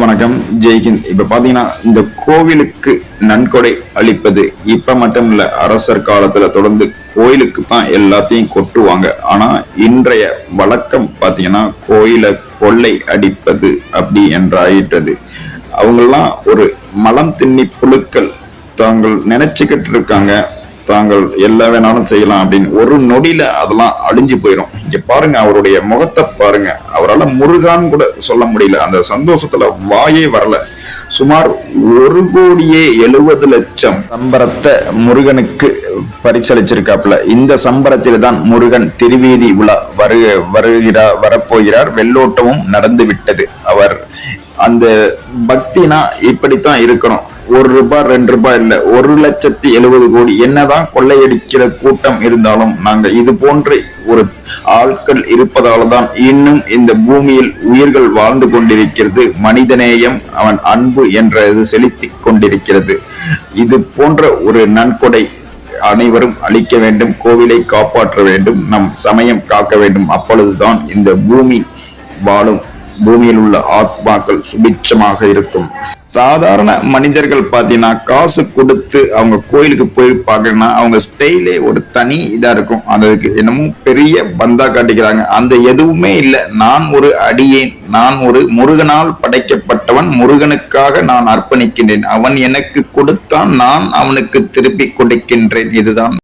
வணக்கம் ஜெய்ஹிந்த் இப்ப பாத்தீங்கன்னா இந்த கோவிலுக்கு நன்கொடை அளிப்பது இப்ப மட்டும் இல்ல அரசர் காலத்துல தொடர்ந்து கோயிலுக்கு தான் எல்லாத்தையும் கொட்டுவாங்க. ஆனா இன்றைய வழக்கம் பாத்தீங்கன்னா கோயிலை கொள்ளை அடிப்பது அப்படி என்றாயிட்டது அவங்கெல்லாம் ஒரு மலம் திண்ணி புழுக்கள். தாங்கள் நினைச்சுக்கிட்டு இருக்காங்க. தாங்கள் எல்லா வேணாலும் செய்யலாம் அப்படின்னு ஒரு நொடியில அதெல்லாம் அழிஞ்சு போயிடும் இங்க பாருங்க அவருடைய முகத்தை பாருங்க. அவரால் முருகான்னு கூட சொல்ல முடியல. அந்த சந்தோஷத்துல வாயே வரல. சுமார் ஒரு கோடியே எழுபது லட்சம் சம்பரத்தை முருகனுக்கு பரிசளிச்சிருக்காப்புல. இந்த சம்பரத்தில் தான் முருகன் திருவீதி உலா வரு வருகிறார் வரப்போகிறார். வெள்ளோட்டமும் நடந்து விட்டது அவர் அந்த பக்தினா இப்படித்தான் இருக்கணும். ஒரு ரூபாய் ரெண்டு ரூபாய் இல்ல. ஒரு லட்சத்தி எழுபது கோடி. என்னதான் கொள்ளையடிக்கிற கூட்டம் இருந்தாலும் நாங்க இது போன்ற ஒரு ஆட்கள் இருப்பதால தான் இன்னும் இந்த பூமியில் உயிர்கள் வாழ்ந்து கொண்டிருக்கிறது. மனிதநேயம் அவன் அன்பு என்ற இது செலுத்தி கொண்டிருக்கிறது. இது போன்ற ஒரு நன்கொடை அனைவரும் அளிக்க வேண்டும் கோவிலை காப்பாற்ற வேண்டும் நம் சமயம் காக்க வேண்டும். அப்பொழுதுதான் இந்த பூமி வாழும். பூமியில் உள்ள ஆத்மாக்கள் சுபிட்சமாக இருக்கும். சாதாரண மனிதர்கள் பார்த்தீங்கன்னா காசு கொடுத்து அவங்க கோயிலுக்கு போய் பார்க்கணும்னா அவங்க ஸ்டைலே ஒரு தனி இதா இருக்கும். அதுக்கு என்னமோ பெரிய பந்தா காட்டிக்கிறாங்க. அந்த எதுவுமே இல்லை. நான் ஒரு அடியேன். நான் ஒரு முருகனால் படைக்கப்பட்டவன். முருகனுக்காக நான் அர்ப்பணிக்கின்றேன். அவன் எனக்கு கொடுத்தான் நான் அவனுக்கு திருப்பி கொடுக்கின்றேன். இதுதான்